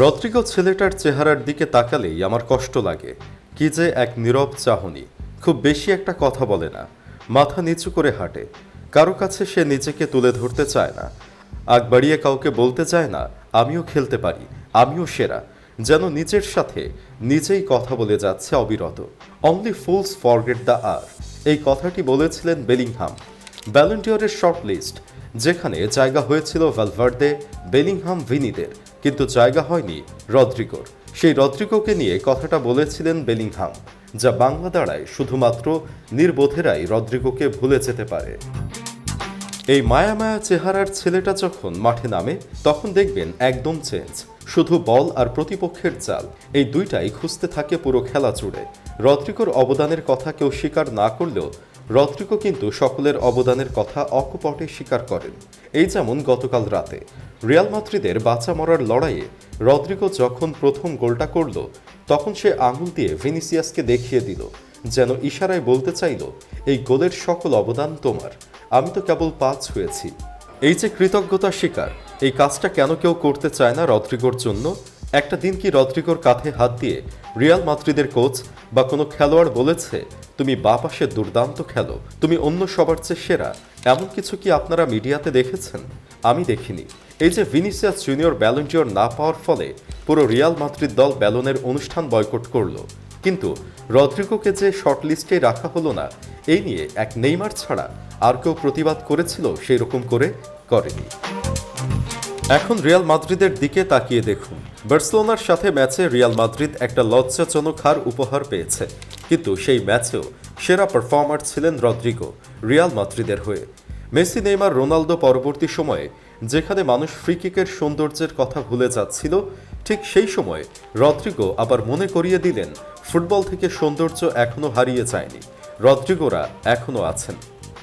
Rodrigo ছেলেটার চেহারার দিকে তাকালেই আমার কষ্ট লাগে। কি যে এক নীরব চাহনি। খুব বেশি একটা কথা বলে না। মাথা নিচু করে হাঁটে। কারও কাছে সে নিজেকে তুলে ধরতে চায় না। আগ বাড়িয়ে কাউকে বলতে চায় না, আমিও খেলতে পারি, আমিও সেরা। যেন নিজের সাথে নিজেই কথা বলে যাচ্ছে অবিরত। অনলি ফুলস ফরগেট দ্য আর এই কথাটি বলেছিলেন বেলিংহাম। ভ্যালেন্টিয়রের শর্ট লিস্ট, যেখানে জায়গা হয়েছিল ভ্যালভার্দে, বেলিংহাম ভিনিদের। কিন্তু জায়গা হয়নি রদ্রিগোর। সেই রদ্রিগোকে নিয়ে কথাটা বলেছিলেন বেলিংহাম, যা বাংলা দাঁড়ায় শুধুমাত্র নির্বোধেরাই রদ্রিগোকে ভুলে যেতে পারে। এই মায়া মায়া চেহারার ছেলেটা যখন মাঠে নামে, তখন দেখবেন একদম চেঞ্জ। শুধু বল আর প্রতিপক্ষের চাল, এই দুইটাই খুঁজতে থাকে পুরো খেলা জুড়ে। রদ্রিকোর অবদানের কথা কেউ স্বীকার না করলেও রদ্রিকো কিন্তু সকলের অবদানের কথা অকপটে স্বীকার করেন। এই যেমন গতকাল রাতে। রিয়াল মাদ্রিদের বাঁচা মরার লড়াইয়ে রদ্রিগো যখন প্রথম গোলটা করল, তখন সে আঙুল দিয়ে ভিনিসিয়াসকে দেখিয়ে দিল, যেন ইশারায় বলতে চাইল, এই গোলের সকল অবদান তোমার, আমি তো কেবল পাঁচ হয়েছি। এই যে কৃতজ্ঞতা শিকার, এই কাজটা কেন কেউ করতে চায় না রদ্রিগোর জন্য? একটা দিন কি রদ্রিগোর কাঁধে হাত দিয়ে রিয়াল মাদ্রিদের কোচ বা কোনো খেলোয়াড় বলেছে, তুমি বা পাশে দুর্দান্ত খেলো, তুমি অন্য সবার চেয়ে সেরা এমন কিছু কি আপনারা মিডিয়াতে দেখেছেন? আমি দেখিনি। এই যে ভিনিসিয়াস জুনিয়র ব্যালন্টিয়র না পাওয়ার ফলে পুরো রিয়াল মাদ্রিদ দল ব্যালনের অনুষ্ঠান বয়কট করল। কিন্তু রদ্রিগোকে যে শর্ট লিস্টে রাখা হলো না, এই নিয়ে এক নেইমার ছাড়া আর কেউ প্রতিবাদ করেছিল সেই রকম করে করেনি। এখন রিয়াল মাদ্রিদের দিকে তাকিয়ে দেখুন। বার্সেলোনার সাথে ম্যাচে রিয়াল মাদ্রিদ একটা লজ্জাজনক হার উপহার পেয়েছে। কিন্তু সেই ম্যাচেও সেরা পারফর্মার ছিলেন রদ্রিগো, রিয়াল মাদ্রিদের হয়ে। মেসি, নেইমার, রোনালদো পরবর্তী সময়ে যেখানে মানুষ ফ্রিকিকের সৌন্দর্যের কথা ভুলে যাচ্ছিল, ঠিক সেই সময় রদ্রিগো আবার মনে করিয়ে দিলেন, ফুটবল থেকে সৌন্দর্য এখনও হারিয়ে যায়নি, রদ্রিগোরা এখনও আছেন।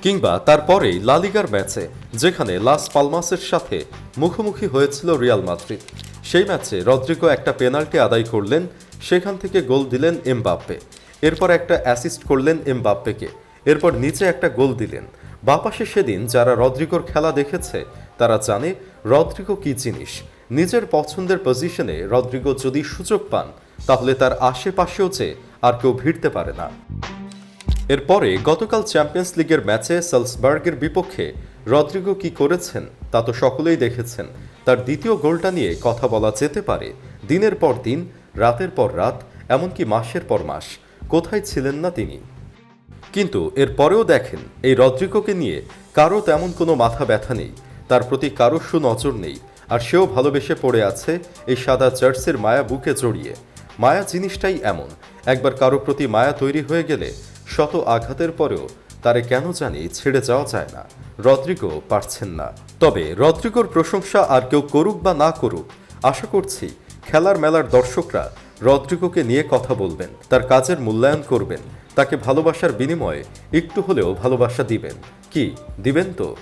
কিংবা তারপরেই লালিগার ম্যাচে, যেখানে লাস পালমাসের সাথে মুখোমুখি হয়েছিল রিয়াল মাদ্রিদ, সেই ম্যাচে রদ্রিগো একটা পেনাল্টি আদায় করলেন, সেখান থেকে গোল দিলেন এমবাপ্পে। এরপর একটা অ্যাসিস্ট করলেন এমবাপ্পেকে। এরপর নিচে একটা গোল দিলেন। বাপাশে সেদিন যারা রদ্রিগোর খেলা দেখেছে, তারা জানে রদ্রিগো কি জিনিস। নিজের পছন্দের পজিশনে রদ্রিগো যদি সুযোগ পান, তাহলে তার আশেপাশেও যে আর কেউ ভিড়তে পারে না। এরপরে গতকাল চ্যাম্পিয়ন্স লিগের ম্যাচে সালসবার্গের বিপক্ষে রদ্রিগো কি করেছেন, তা তো সকলেই দেখেছেন। তার দ্বিতীয় গোলটা নিয়ে কথা বলা যেতে পারে। দিনের পর দিন, রাতের পর রাত, এমনকি মাসের পর মাস। কোথায় ছিলেন না তিনি। কিন্তু এর পরেও দেখেন, এই রদ্রিকোকে নিয়ে কারও তেমন কোনো মাথা ব্যথা নেই, তার প্রতি কারও সুনজর নেই, আর সেও ভালোবেসে পড়ে আছে এই সাদা জার্সির মায়া বুকে জড়িয়ে। মায়া জিনিসটাই এমন, একবার কারও প্রতি মায়া তৈরি হয়ে গেলে শত আঘাতের পরেও তারে কেন জানি ছেড়ে যাওয়া যায় না, রদ্রিগো পারছেন না। তবে রদ্রিগোর প্রশংসা আর কেউ করুক বা না করুক, আশা করছি খেলার মেলার দর্শকরা রদ্রিগোকে নিয়ে কথা বলবেন, তার কাজের মূল্যায়ন করবেন, তাকে ভালোবাসার বিনিময়ে একটু হলেও ভালোবাসা দিবেন। কি, দিবেন তো?